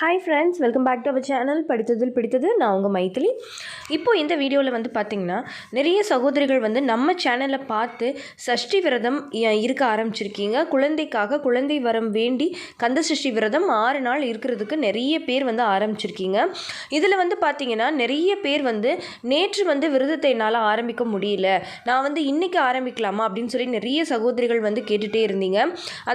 Hi friends welcome back to our channel படித்ததில் பிடித்தது நான் உங்கள் மைத்திலி இப்போ இந்த வீடியோவில் வந்து பார்த்திங்கன்னா நிறைய சகோதரிகள் வந்து நம்ம சேனலை பார்த்து சஷ்டி விரதம் இருக்க ஆரம்பிச்சிருக்கீங்க. குழந்தைக்காக குழந்தை வரம் வேண்டி கந்த சஷ்டி விரதம் ஆறு நாள் இருக்கிறதுக்கு நிறைய பேர் வந்து ஆரம்பிச்சிருக்கீங்க. இதில் வந்து பார்த்திங்கன்னா நிறைய பேர் வந்து நேற்று வந்து விரதத்தை என்னால் ஆரம்பிக்க முடியல. நான் வந்து இன்றைக்கி ஆரம்பிக்கலாமா அப்படின்னு சொல்லி நிறைய சகோதரிகள் வந்து கேட்டுகிட்டே இருந்தீங்க.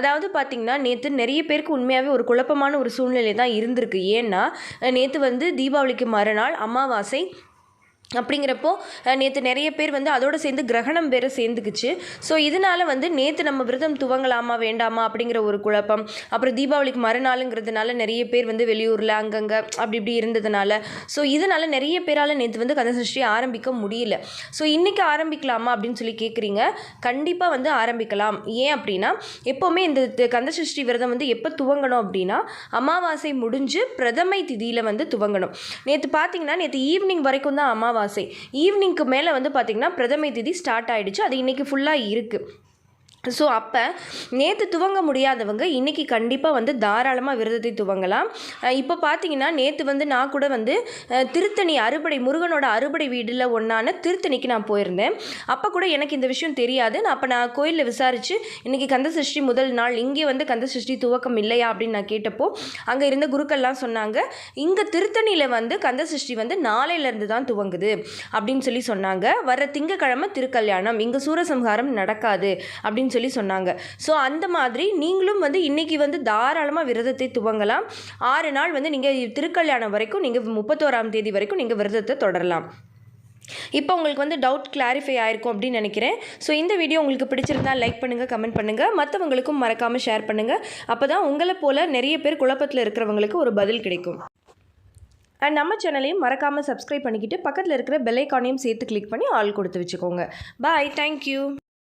அதாவது பார்த்திங்கன்னா நேற்று நிறைய பேருக்கு உண்மையாகவே ஒரு குழப்பமான ஒரு சூழ்நிலை தான் இருந்து இருந்திருக்கு ஏன்னா நேற்று வந்து தீபாவளிக்கு மறுநாள் அமாவாசை அப்படிங்கிறப்போ நேற்று நிறைய பேர் வந்து அதோடு சேர்ந்து கிரகணம் வேறு சேர்ந்துக்குச்சு. ஸோ இதனால் வந்து நேற்று நம்ம விரதம் துவங்கலாமா வேண்டாமா அப்படிங்கிற ஒரு குழப்பம். அப்புறம் தீபாவளிக்கு மறுநாளுங்கிறதுனால நிறைய பேர் வந்து வெளியூரில் அங்கங்கே அப்படி இப்படி இருந்ததுனால. ஸோ இதனால் நிறைய பேரால் நேற்று வந்து கந்தசஷ்டி ஆரம்பிக்க முடியல. ஸோ இன்றைக்கி ஆரம்பிக்கலாமா அப்படின்னு சொல்லி கேட்குறீங்க கண்டிப்பாக வந்து ஆரம்பிக்கலாம். ஏன் அப்படின்னா எப்போவுமே இந்த கந்தசஷ்டி விரதம் வந்து எப்போ துவங்கணும் அப்படின்னா அமாவாசை முடிஞ்சு பிரதமை திதியில் வந்து துவங்கணும். நேற்று பார்த்தீங்கன்னா நேற்று ஈவினிங் வரைக்கும் தான் அமாவாசை ஈவினிங்க்கு மேலே வந்து பார்த்திங்கன்னா பிரதமை திதி ஸ்டார்ட் ஆகிடுச்சு அது இன்றைக்கி ஃபுல்லாக இருக்குது ஸோ அப்போ நேற்று துவங்க முடியாதவங்க இன்றைக்கி கண்டிப்பாக வந்து தாராளமாக விரதத்தை துவங்கலாம். இப்போ பார்த்தீங்கன்னா நேற்று வந்து நான் கூட வந்து திருத்தணி அறுபடை முருகனோட அறுபடை வீடில் ஒன்றான திருத்தணிக்கு நான் போயிருந்தேன். அப்போ கூட எனக்கு இந்த விஷயம் தெரியாது. நான் அப்போ நான் கோயிலில் விசாரித்து இன்றைக்கி கந்த சஷ்டி முதல் நாள் இங்கே வந்து கந்த சஷ்டி துவக்கம் இல்லையா அப்படின்னு நான் கேட்டப்போ அங்கே இருந்த குருக்கள்லாம் சொன்னாங்க இங்கே திருத்தணியில் வந்து கந்த சஷ்டி வந்து நாளையிலேருந்து தான் துவங்குது அப்படின்னு சொல்லி சொன்னாங்க. வர திங்கக்கிழமை திருக்கல்யாணம் இங்கே சூரசம்ஹாரம் நடக்காது அப்படின்னு அப்படின்னு சொல்லி சொன்னாங்க. ஸோ அந்த மாதிரி நீங்களும் வந்து இன்றைக்கி வந்து தாராளமாக விரதத்தை துவங்கலாம். ஆறு நாள் வந்து நீங்கள் திருக்கல்யாணம் வரைக்கும் நீங்கள் முப்பத்தோராம் தேதி வரைக்கும் நீங்கள் விரதத்தை தொடரலாம். இப்போ உங்களுக்கு வந்து டவுட் கிளாரிஃபை ஆயிருக்கும் அப்படின்னு நினைக்கிறேன். ஸோ இந்த வீடியோ உங்களுக்கு பிடிச்சிருந்தா லைக் பண்ணுங்கள் கமெண்ட் பண்ணுங்கள் மற்றவங்களுக்கும் மறக்காமல் ஷேர் பண்ணுங்கள் அப்போ தான் உங்களை போல் நிறைய பேர் குழப்பத்தில் இருக்கிறவங்களுக்கு ஒரு பதில் கிடைக்கும். அண்ட் நம்ம சேனலையும் மறக்காமல் சப்ஸ்கிரைப் பண்ணிக்கிட்டு பக்கத்தில் இருக்கிற பெல் ஐக்கானையும் சேர்த்து கிளிக் பண்ணி ஆல் கொடுத்து வச்சுக்கோங்க. Bye thank you